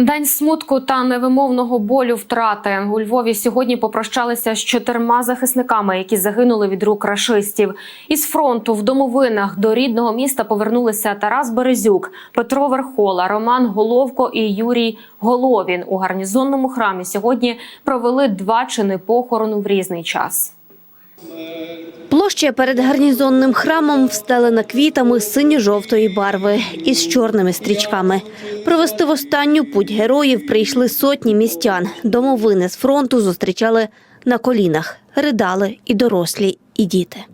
День смутку та невимовного болю втрати у Львові сьогодні попрощалися з чотирма захисниками, які загинули від рук рашистів. Із фронту в домовинах до рідного міста повернулися Тарас Березюк, Петро Верхола, Роман Головко і Юрій Головін. У гарнізонному храмі сьогодні провели два чини похорону в різний час. Площа перед гарнізонним храмом встелена квітами синьо-жовтої барви із чорними стрічками. Провести в останню путь героїв прийшли сотні містян. Домовини з фронту зустрічали на колінах. Ридали і дорослі, і діти.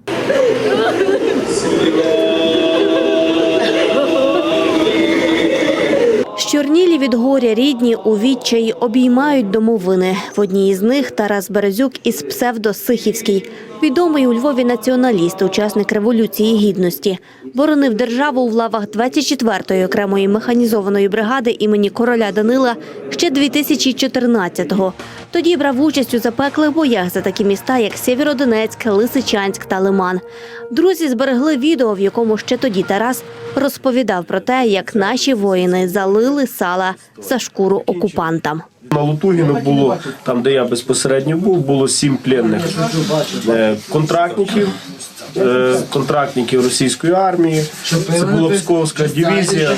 Щорнілі від горя рідні у відчаї обіймають домовини. В одній із них Тарас Березюк із псевдо Сихівський. Відомий у Львові націоналіст, учасник Революції Гідності. Боронив державу у лавах 24-ї окремої механізованої бригади імені короля Данила ще 2014-го. Тоді брав участь у запеклих боях за такі міста, як Сєвєродонецьк, Лисичанськ та Лиман. Друзі зберегли відео, в якому ще тоді Тарас розповідав про те, як наші воїни залили сала за шкуру окупантам. На Лутугіну було там, де я безпосередньо був, було сім пленних е, контрактників. Е, Контрактників російської армії, це була Псковська дивізія.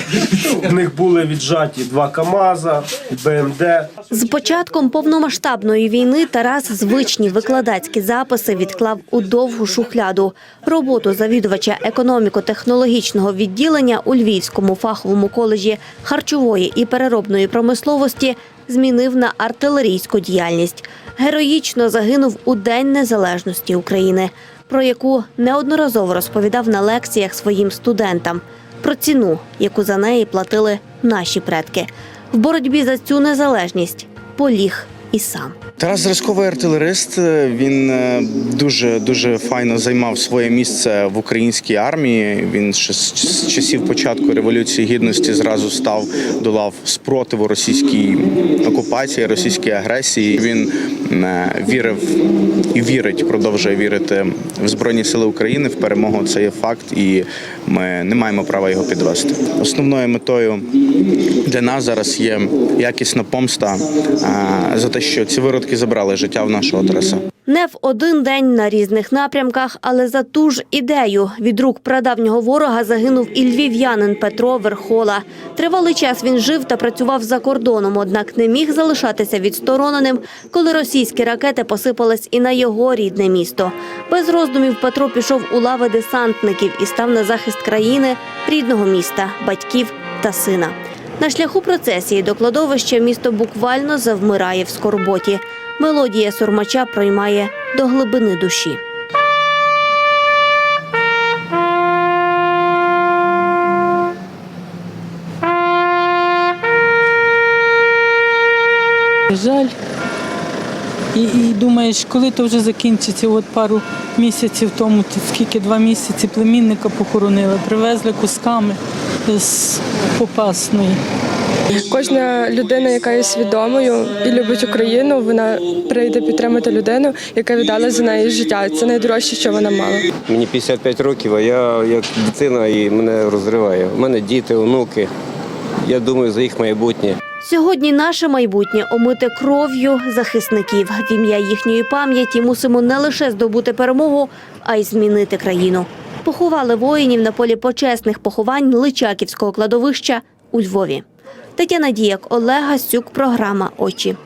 В них були віджаті два КАМАЗа, БМД. З початком повномасштабної війни Тарас звичні викладацькі записи відклав у довгу шухляду. Роботу завідувача економіко-технологічного відділення у Львівському фаховому коледжі харчової і переробної промисловості змінив на артилерійську діяльність. Героїчно загинув у День Незалежності України, про яку неодноразово розповідав на лекціях своїм студентам, про ціну, яку за неї платили наші предки. В боротьбі за цю незалежність поліг і сам. Тарас зразковий артилерист. Він е, дуже дуже файно займав своє місце в українській армії. Він ще з часів початку революції гідності зразу став до лав спротиву російській окупації, російській агресії. Він вірив і вірить, продовжує вірити в збройні сили України. В перемогу це є факт, і ми не маємо права його підвести. Основною метою для нас зараз є якісна помста е, за те, що ці виродки забрали життя в нашого Тараса. Не в один день на різних напрямках, але за ту ж ідею від рук прадавнього ворога загинув і львів'янин Петро Верхола. Тривалий час він жив та працював за кордоном, однак не міг залишатися відстороненим, коли російські ракети посипались і на його рідне місто. Без роздумів Петро пішов у лави десантників і став на захист країни, рідного міста, батьків та сина. На шляху процесії до кладовища місто буквально завмирає в скорботі. Мелодія сурмача проймає до глибини душі. Жаль. І, і думаєш, коли то вже закінчиться, от пару місяців тому, то скільки два місяці племінника похоронили, привезли кусками з Попасної. Кожна людина, яка є свідомою і любить Україну, вона прийде підтримати людину, яка віддала за неї життя. Це найдорожче, що вона мала. Мені 55 років, а я як дитина і мене розриває. У мене діти, онуки. Я думаю за їх майбутнє. Сьогодні наше майбутнє омите кров'ю захисників. В ім'я їхньої пам'яті мусимо не лише здобути перемогу, а й змінити країну. Поховали воїнів на полі почесних поховань Личаківського кладовища у Львові. Тетяна Діяк, Олега Сюк, програма Очі.